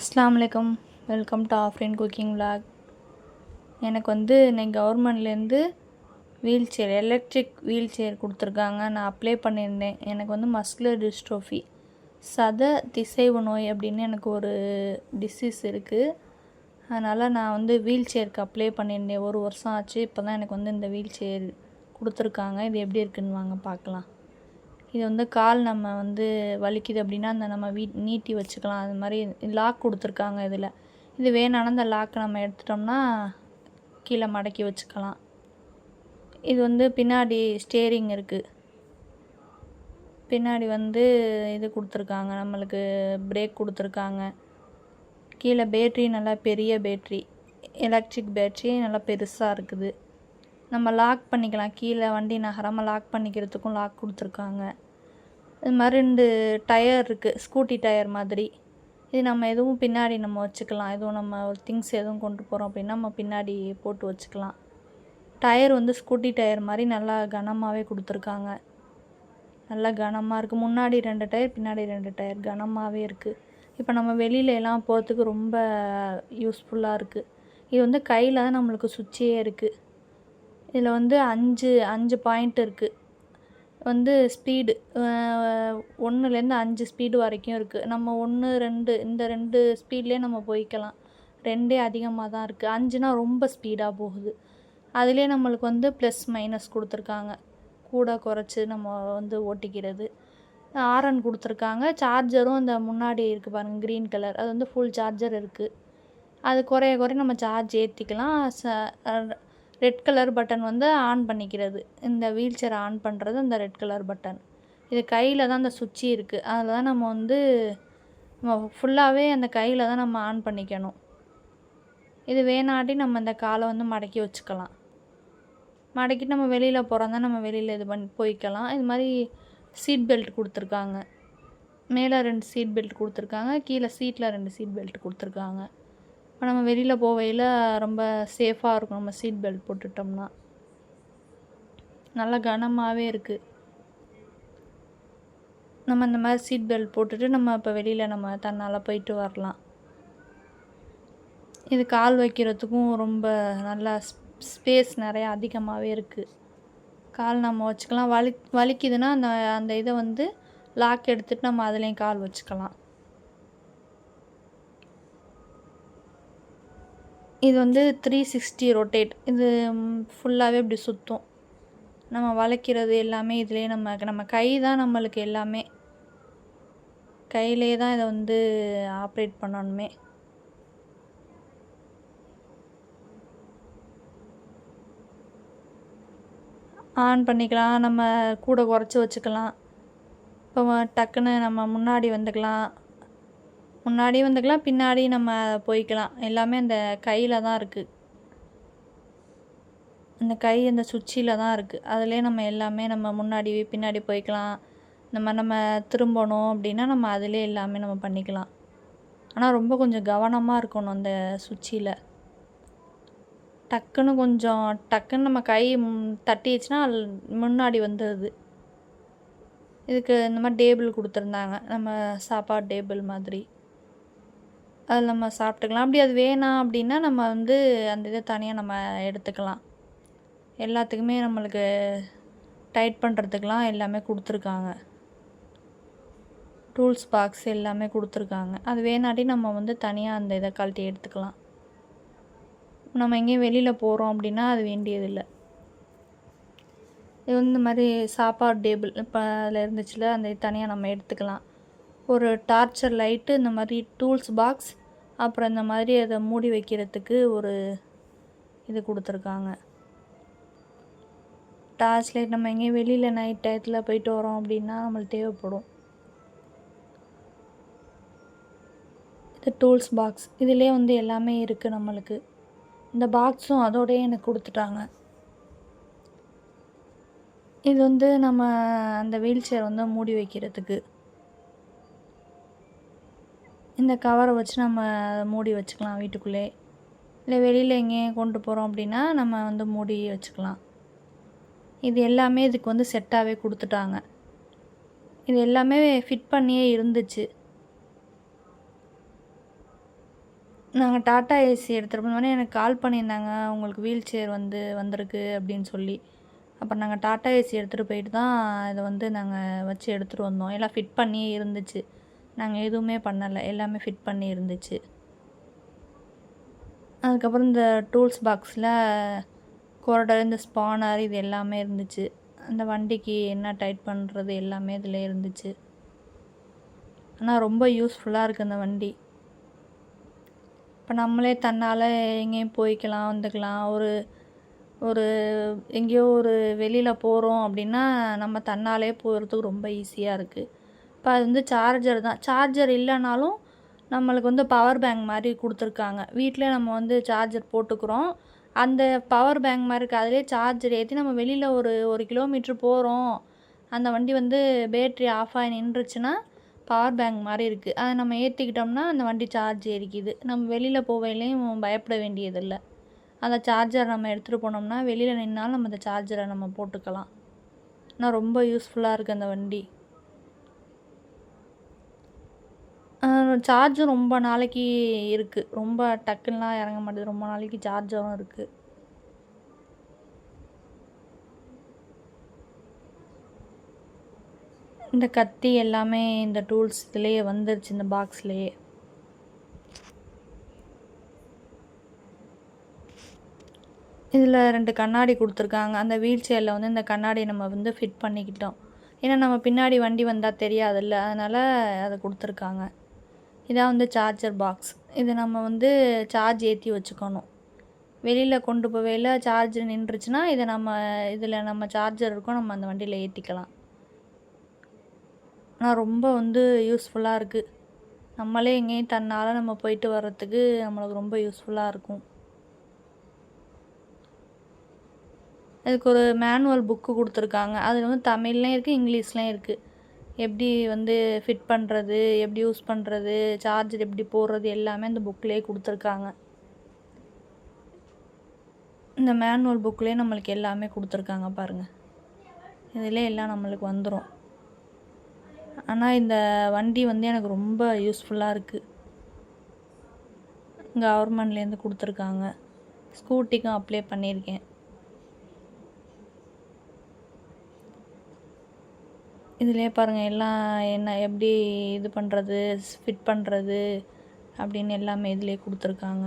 அஸ்லாம் வலைக்கம் welcome to Afrin cooking vlog எனக்கு வந்து இன்னைக்கு கவர்மெண்ட்லேருந்து wheelchair electric wheelchair கொடுத்துருக்காங்க. நான் அப்ளை பண்ணியிருந்தேன். எனக்கு வந்து மஸ்குலர் டிஸ்ட்ரோஃபி சத திசைவு நோய் அப்படின்னு எனக்கு ஒரு டிசீஸ் இருக்குது அதனால் நான் வந்து வீல் சேருக்கு அப்ளை பண்ணியிருந்தேன். ஒரு வருஷம் ஆச்சு. இப்போ தான் எனக்கு வந்து இந்த வீல் சேர் கொடுத்துருக்காங்க. இது எப்படி இருக்குன்னு வாங்க பார்க்கலாம். இது வந்து கால் நம்ம வந்து வலிக்குது அப்படின்னா அந்த நம்ம வீ நீட்டி வச்சுக்கலாம். அது மாதிரி லாக் கொடுத்துருக்காங்க இதில். இது வேணாலும் அந்த லாக்கை நம்ம எடுத்துட்டோம்னா கீழே மடக்கி வச்சுக்கலாம். இது வந்து பின்னாடி ஸ்டேரிங் இருக்குது பின்னாடி வந்து இது கொடுத்துருக்காங்க. நம்மளுக்கு பிரேக் கொடுத்துருக்காங்க. கீழே பேட்ரி நல்லா பெரிய பேட்ரி எலக்ட்ரிக் பேட்ரி நல்லா பெருசாக இருக்குது. நம்ம லாக் பண்ணிக்கலாம். கீழே வண்டி நகராமல் லாக் பண்ணிக்கிறதுக்கும் லாக் கொடுத்துருக்காங்க. இது மாதிரி ரெண்டு டயர் இருக்குது ஸ்கூட்டி டயர் மாதிரி. இது நம்ம எதுவும் பின்னாடி நம்ம வச்சுக்கலாம். எதுவும் நம்ம திங்ஸ் எதுவும் கொண்டு போகிறோம் அப்படின்னா நம்ம பின்னாடி போட்டு வச்சுக்கலாம். டயர் வந்து ஸ்கூட்டி டயர் மாதிரி நல்லா கனமாகவே கொடுத்துருக்காங்க. நல்லா கனமாக இருக்குது முன்னாடி ரெண்டு டயர் பின்னாடி ரெண்டு டயர் கனமாகவே இருக்குது இப்போ நம்ம வெளியில எல்லாம் போகிறதுக்கு ரொம்ப யூஸ்ஃபுல்லாக இருக்குது இது வந்து கையில் தான் நம்மளுக்கு சுவிட்சே இருக்குது இதில் வந்து அஞ்சு அஞ்சு பாயிண்ட் இருக்குது வந்து ஸ்பீடு ஒன்றுலேருந்து அஞ்சு ஸ்பீடு வரைக்கும் இருக்குது நம்ம ஒன்று ரெண்டு இந்த ரெண்டு ஸ்பீட்லேயே நம்ம போய்க்கலாம். ரெண்டே அதிகமாக தான் இருக்குது அஞ்சுனா ரொம்ப ஸ்பீடாக போகுது. அதுலேயே நம்மளுக்கு வந்து ப்ளஸ் மைனஸ் கொடுத்துருக்காங்க. கூட குறைச்சி நம்ம வந்து ஓட்டிக்கிறது. ஆரன் கொடுத்துருக்காங்க. சார்ஜரும் அந்த முன்னாடி இருக்குது பாருங்கள் க்ரீன் கலர் அது வந்து ஃபுல் சார்ஜர் இருக்குது அது குறைய குறைய நம்ம சார்ஜ் ஏற்றிக்கலாம் ச ரெட் கலர் பட்டன் வந்து ஆன் பண்ணிக்கிறது. இந்த வீல் சேர் ஆன் பண்ணுறது அந்த ரெட் கலர் பட்டன் இது கையில் தான் அந்த சுவிட்சு இருக்குது அதில் தான் நம்ம வந்து நம்ம ஃபுல்லாகவே அந்த கையில் தான் நம்ம ஆன் பண்ணிக்கணும். இது வேணாட்டி நம்ம இந்த காலை வந்து மடக்கி வச்சுக்கலாம். மடக்கிட்டு நம்ம வெளியில் போகிறோம் தான் நம்ம வெளியில் இது பண்ணி போய்க்கலாம். இது மாதிரி சீட் பெல்ட் கொடுத்துருக்காங்க. மேலே ரெண்டு சீட் பெல்ட் கொடுத்துருக்காங்க. கீழே சீட்டில் ரெண்டு சீட் பெல்ட் கொடுத்துருக்காங்க. இப்போ நம்ம வெளியில் போகையில் ரொம்ப சேஃபாக இருக்கும். நம்ம சீட் பெல்ட் போட்டுட்டோம்னா. நல்லா கனமாகவே இருக்குது நம்ம இந்த மாதிரி சீட் பெல்ட் போட்டுட்டு நம்ம இப்போ வெளியில் நம்ம தன்னால் போயிட்டு வரலாம். இது கால் வைக்கிறதுக்கும் ரொம்ப நல்லா ஸ்பேஸ் நிறையா அதிகமாகவே இருக்குது கால் நம்ம வச்சுக்கலாம். வலி வலிக்குதுன்னா அந்த அந்த இதை வந்து லாக் எடுத்துகிட்டு நம்ம அதுலேயும் கால் வச்சுக்கலாம். இது வந்து த்ரீ சிக்ஸ்டி ரொட்டேட் இது ஃபுல்லாகவே இப்படி சுற்றும் நம்ம வளைக்கிறது எல்லாமே இதுலேயே நம்ம நம்ம கை தான் நம்மளுக்கு எல்லாமே. கையிலே தான் இதை வந்து ஆப்ரேட் பண்ணணுமே. ஆன் பண்ணிக்கலாம். நம்ம கூட குறைச்சி வச்சுக்கலாம். இப்போ டக்குன்னு நம்ம முன்னாடி வந்துக்கலாம். முன்னாடி வந்துக்கலாம் பின்னாடி நம்ம போய்க்கலாம். எல்லாமே அந்த கையில் தான் இருக்குது அந்த கை அந்த சுவிட்சில் தான் இருக்குது அதுலேயே நம்ம எல்லாமே நம்ம முன்னாடி பின்னாடி போய்க்கலாம். நம்ம நம்ம திரும்பணும் அப்படின்னா நம்ம அதிலே எல்லாமே நம்ம பண்ணிக்கலாம். ஆனால் ரொம்ப கொஞ்சம் கவனமாக இருக்கணும் அந்த சுவிட்சியில் டக்குன்னு கொஞ்சம் டக்குன்னு நம்ம கை தட்டிடுச்சுன்னா முன்னாடி வந்துடுது இதுக்கு இந்த மாதிரி டேபிள் கொடுத்துருந்தாங்க. நம்ம சாப்பாடு டேபிள் மாதிரி. அதில் நம்ம சாப்பிட்டுக்கலாம். அப்படி அது வேணாம் அப்படின்னா நம்ம வந்து அந்த இதை தனியாக நம்ம எடுத்துக்கலாம். எல்லாத்துக்குமே நம்மளுக்கு டைட் பண்ணுறதுக்கெலாம் எல்லாமே கொடுத்துருக்காங்க. டூல்ஸ் பாக்ஸ் எல்லாமே கொடுத்துருக்காங்க. அது வேணாட்டி நம்ம வந்து தனியாக அந்த இதை கழட்டி எடுத்துக்கலாம். நம்ம எங்கேயும் வெளியில் போகிறோம் அப்படின்னா அது வேண்டியதில்லை. இது வந்து இந்த மாதிரி சாப்பாடு டேபிள் இப்போ அதில் இருந்துச்சுல அந்த தனியாக நம்ம எடுத்துக்கலாம். ஒரு டார்ச்சர் லைட்டு இந்த மாதிரி டூல்ஸ் பாக்ஸ் அப்புறம் இந்த மாதிரி அதை மூடி வைக்கிறதுக்கு ஒரு இது கொடுத்துருக்காங்க. டார்ச் லைட் நம்ம எங்கேயும் வெளியில் நைட் டயத்தில் போயிட்டு வரோம் அப்படின்னா நம்மளுக்கு தேவைப்படும். இது டூல்ஸ் பாக்ஸ் இதிலே வந்து எல்லாமே இருக்குது நம்மளுக்கு. இந்த பாக்ஸும் அதோடய எனக்கு கொடுத்துட்டாங்க. இது வந்து நம்ம அந்த வீல் சேர் வந்து மூடி வைக்கிறதுக்கு. இந்த கவரை வச்சு நம்ம மூடி வச்சுக்கலாம் வீட்டுக்குள்ளே. இல்லை வெளியில் எங்கேயும் கொண்டு போகிறோம் அப்படின்னா நம்ம வந்து மூடி வச்சுக்கலாம். இது எல்லாமே இதுக்கு வந்து செட்டாகவே கொடுத்துட்டாங்க. இது எல்லாமே ஃபிட் பண்ணியே இருந்துச்சு. நாங்கள் டாட்டா ஏசி எடுத்துகிட்டு போனோடனே எனக்கு கால் பண்ணியிருந்தாங்க. உங்களுக்கு வீல் சேர் வந்து வந்திருக்கு அப்படின்னு சொல்லி. அப்புறம் நாங்கள் டாட்டா ஏசி எடுத்துகிட்டு போயிட்டு தான் இதை வந்து நாங்கள் வச்சு எடுத்துகிட்டு வந்தோம். எல்லாம் ஃபிட் பண்ணியே இருந்துச்சு. நாங்கள் எதுவுமே பண்ணலை. எல்லாமே ஃபிட் பண்ணி இருந்துச்சு. அதுக்கப்புறம் இந்த டூல்ஸ் பாக்ஸில் குரடர் இந்த ஸ்பானர் இது எல்லாமே இருந்துச்சு. அந்த வண்டிக்கு என்ன டைட் பண்ணுறது எல்லாமே இதில் இருந்துச்சு. ஆனால் ரொம்ப யூஸ்ஃபுல்லாக இருக்குது அந்த வண்டி. இப்போ நம்மளே தன்னால் எங்கேயும் போய்க்கலாம் வந்துக்கலாம். ஒரு ஒரு எங்கேயோ ஒரு வெளியில் போகிறோம் அப்படின்னா நம்ம தன்னாலே போகிறதுக்கு ரொம்ப ஈஸியாக இருக்குது இப்போ அது வந்து சார்ஜர் தான். சார்ஜர் இல்லைனாலும் நம்மளுக்கு வந்து பவர் பேங்க் மாதிரி கொடுத்துருக்காங்க. வீட்டில் நம்ம வந்து சார்ஜர் போட்டுக்கிறோம். அந்த பவர் பேங்க் மாதிரி இருக்குது அதிலே சார்ஜர் ஏற்றி நம்ம வெளியில் ஒரு ஒரு கிலோமீட்ரு போகிறோம் அந்த வண்டி வந்து பேட்ரி ஆஃப் ஆகி நின்றுச்சுன்னா பவர் பேங்க் மாதிரி இருக்குது அதை நம்ம ஏற்றிக்கிட்டோம்னா அந்த வண்டி சார்ஜ் ஏறிக்குது. நம்ம வெளியில் போவையிலையும் பயப்பட வேண்டியதில்லை. அந்த சார்ஜர் நம்ம எடுத்துகிட்டு போனோம்னா வெளியில் நின்னாலும் நம்ம அந்த சார்ஜரை நம்ம போட்டுக்கலாம். ஆனால் ரொம்ப யூஸ்ஃபுல்லாக இருக்குது அந்த வண்டி. சார்ஜும் ரொம்ப நாளைக்கு இருக்குது ரொம்ப டக்குன்னுலாம் இறங்க மாட்டேது. ரொம்ப நாளைக்கு சார்ஜரும் இருக்குது இந்த கத்தி எல்லாமே இந்த டூல்ஸ் இதுலேயே வந்துருச்சு இந்த பாக்ஸ்லேயே இதில் ரெண்டு கண்ணாடி கொடுத்துருக்காங்க. அந்த வீல் சேரில் வந்து இந்த கண்ணாடி நம்ம வந்து ஃபிட் பண்ணிக்கிட்டோம். ஏன்னா நம்ம பின்னாடி வண்டி வந்தால் தெரியாதுல்ல. அதனால் அதை கொடுத்துருக்காங்க. இதான் வந்து சார்ஜர் பாக்ஸ் இது நம்ம வந்து சார்ஜ் ஏற்றி வச்சுக்கணும். வெளியில் கொண்டு போவையில் சார்ஜ் நின்றுச்சுன்னா இதை நம்ம இதில் நம்ம சார்ஜர் இருக்கும் நம்ம அந்த வண்டியில் ஏற்றிக்கலாம் ஆனால் ரொம்ப வந்து யூஸ்ஃபுல்லாக இருக்குது நம்மளே எங்கேயும் தன்னால் நம்ம போயிட்டு வர்றதுக்கு நம்மளுக்கு ரொம்ப யூஸ்ஃபுல்லாக இருக்கும். இதுக்கு ஒரு மேனுவல் புக்கு கொடுத்துருக்காங்க. அதில் வந்து தமிழ்லையும் இருக்குது இங்கிலீஷ்லையும் இருக்குது எப்படி வந்து ஃபிட் பண்ணுறது எப்படி யூஸ் பண்ணுறது சார்ஜர் எப்படி போடுறது எல்லாமே அந்த புக்லேயே கொடுத்துருக்காங்க. இந்த மேனுவல் புக்லேயே நம்மளுக்கு எல்லாமே கொடுத்துருக்காங்க பாருங்கள் இதில் எல்லாம் நம்மளுக்கு வந்துடும் ஆனால் இந்த வண்டி வந்து எனக்கு ரொம்ப யூஸ்ஃபுல்லாக இருக்குது கவர்மெண்ட்லேருந்து கொடுத்துருக்காங்க. ஸ்கூட்டிக்கும் அப்ளை பண்ணியிருக்கேன். இதிலே பாருங்கள் எல்லாம் என்ன எப்படி இது பண்ணுறது ஃபிட் பண்ணுறது அப்படின்னு எல்லாமே இதிலே கொடுத்துருக்காங்க.